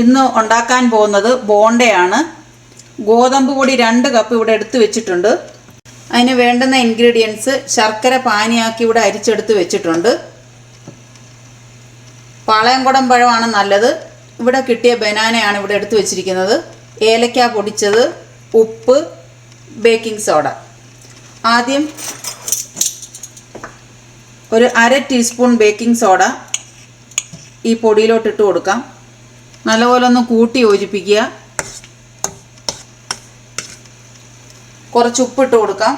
ഇന്ന് ഉണ്ടാക്കാൻ പോകുന്നത് ബോണ്ടയാണ്. ഗോതമ്പ് പൊടി രണ്ട് കപ്പ് ഇവിടെ എടുത്ത് വെച്ചിട്ടുണ്ട്. അതിന് വേണ്ടുന്ന ഇൻഗ്രീഡിയൻസ് ശർക്കര പാനിയാക്കി ഇവിടെ അരിച്ചെടുത്ത് വെച്ചിട്ടുണ്ട്. പാളയംകുടം പഴമാണ് നല്ലത്. ഇവിടെ കിട്ടിയ ബനാനയാണ് ഇവിടെ എടുത്ത് വെച്ചിരിക്കുന്നത്. ഏലക്ക പൊടിച്ചത് ഉപ്പ് ബേക്കിംഗ് സോഡ. ആദ്യം ഒരു അര ടീസ്പൂൺ ബേക്കിംഗ് സോഡ ഈ പൊടിയിലോട്ട് ഇട്ട് കൊടുക്കാം. നല്ലപോലെ ഒന്ന് കൂട്ടി യോജിപ്പിക്കുക. കുറച്ച് ഉപ്പിട്ട് കൊടുക്കാം.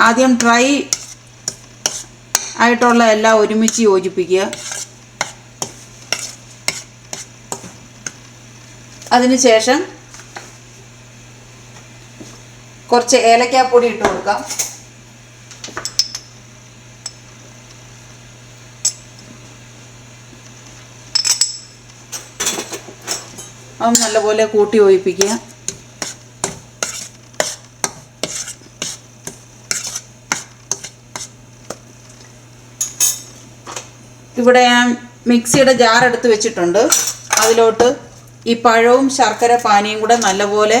ആദ്യം ഡ്രൈ ആയിട്ടുള്ള എല്ലാം ഒരുമിച്ച് യോജിപ്പിക്കുക. അതിനുശേഷം കുറച്ച് ഏലക്കാപ്പൊടി ഇട്ട് കൊടുക്കാം. അത് നല്ലപോലെ കൂട്ടി ഒഴിപ്പിക്കുക. ഇവിടെ ഞാൻ മിക്സിയുടെ ജാർ എടുത്ത് വെച്ചിട്ടുണ്ട്. അതിലോട്ട് ഈ പഴവും ശർക്കര പാനിയും കൂടെ നല്ലപോലെ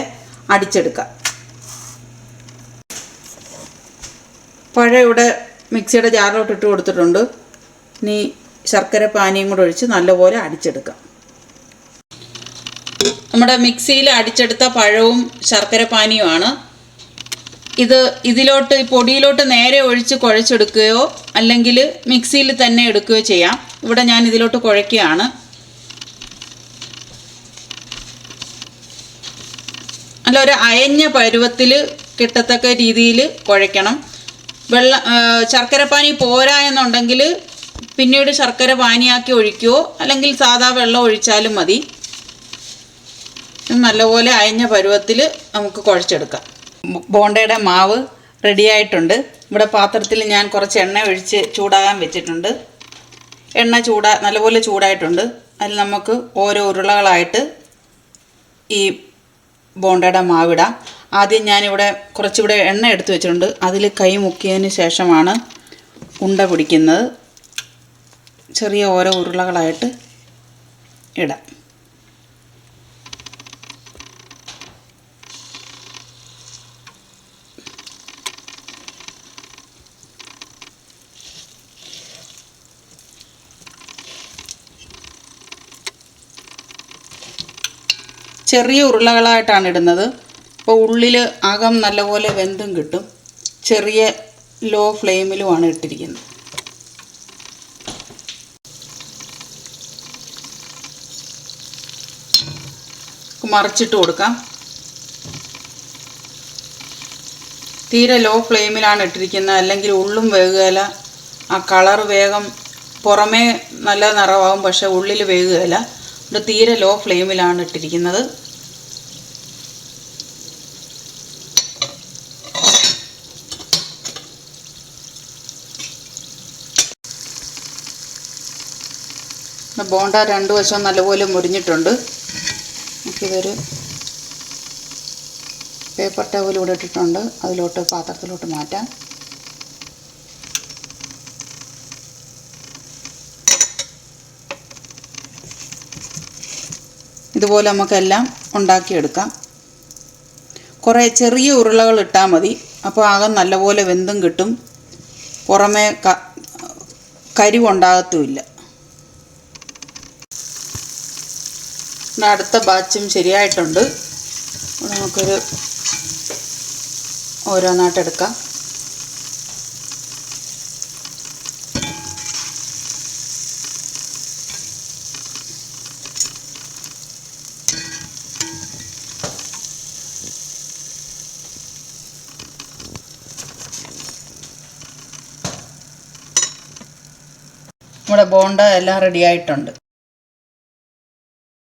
അടിച്ചെടുക്കാം. പഴം ഇവിടെ മിക്സിയുടെ ജാറിലോട്ട് ഇട്ട് കൊടുത്തിട്ടുണ്ട്. ഇനി ശർക്കര പാനിയും കൂടെ ഒഴിച്ച് നല്ലപോലെ അടിച്ചെടുക്കാം. നമ്മുടെ മിക്സിയിൽ അടിച്ചെടുത്ത പഴവും ശർക്കര പാനിയുമാണ്. ഇത് ഇതിലോട്ട് പൊടിയിലോട്ട് നേരെ ഒഴിച്ച് കുഴച്ചെടുക്കുകയോ അല്ലെങ്കിൽ മിക്സിയിൽ തന്നെ എടുക്കുകയോ ചെയ്യാം. ഇവിടെ ഞാൻ ഇതിലോട്ട് കുഴയ്ക്കുകയാണ് നല്ല ഒരു അയഞ്ഞ പരുവത്തിൽ കിട്ടത്തക്ക രീതിയിൽ കുഴയ്ക്കണം. വെള്ള ശർക്കര പാനി പോരാ എന്നുണ്ടെങ്കിൽ പിന്നീട് ശർക്കര പാനിയാക്കി ഒഴിക്കുകയോ അല്ലെങ്കിൽ സാധാ വെള്ളം ഒഴിച്ചാലും മതി. നല്ലപോലെ അയഞ്ഞ പരുവത്തിൽ നമുക്ക് കുഴച്ചെടുക്കാം. ബോണ്ടയുടെ മാവ് റെഡിയായിട്ടുണ്ട് ഇവിടെ പാത്രത്തിൽ ഞാൻ കുറച്ച് എണ്ണ ഒഴിച്ച് ചൂടാകാൻ വെച്ചിട്ടുണ്ട്. എണ്ണ ചൂടാ നല്ലപോലെ ചൂടായിട്ടുണ്ട്. അതിൽ നമുക്ക് ഓരോ ഉരുളകളായിട്ട് ഈ ബോണ്ടയുടെ മാവിടാം ആദ്യം ഞാനിവിടെ കുറച്ചിവിടെ എണ്ണ എടുത്തു വെച്ചിട്ടുണ്ട്. അതിൽ കൈ മുക്കിയതിന് ശേഷമാണ് ഉണ്ട പിടിക്കുന്നത്. ചെറിയ ഓരോ ഉരുളകളായിട്ട് ഇടാം. ചെറിയ ഉരുളകളായിട്ടാണ് ഇടുന്നത്. അപ്പോൾ ഉള്ളിൽ അകം നല്ലപോലെ വെന്തും കിട്ടും. ചെറിയ ലോ ഫ്ലെയിമിലുമാണ് ഇട്ടിരിക്കുന്നത്. മറിച്ചിട്ട് കൊടുക്കാം. തീരെ ലോ ഫ്ലെയിമിലാണ് ഇട്ടിരിക്കുന്നത്. അല്ലെങ്കിൽ ഉള്ളും വേകുകയില്ല. ആ കളർ വേഗം പുറമേ നല്ല നിറമാവും പക്ഷേ ഉള്ളിൽ വേകുകയില്ല. ഇവിടെ തീരെ ലോ ഫ്ലെയിമിലാണ് ഇട്ടിരിക്കുന്നത്. ബോണ്ട രണ്ട് വശവും നല്ലപോലെ മുരിഞ്ഞിട്ടുണ്ട്. നമുക്കിതൊരു പേപ്പർ ടവൽ ഇവിടെ ഇട്ടിട്ടുണ്ട്. അതിലോട്ട് പാത്രത്തിലോട്ട് മാറ്റാം. ഇതുപോലെ നമുക്കെല്ലാം ഉണ്ടാക്കിയെടുക്കാം. കുറേ ചെറിയ ഉരുളകൾ ഇട്ടാൽ മതി. അപ്പോൾ ആകം നല്ലപോലെ വെന്തും കിട്ടും. പുറമേ കരിവുണ്ടാകത്തുമില്ല. അടുത്ത ബാച്ചും ശരിയായിട്ടുണ്ട്. നമുക്കൊരു ഓരോന്നായിട്ട് എടുക്കാം. നമ്മുടെ ബോണ്ട എല്ലാം റെഡി ആയിട്ടുണ്ട്.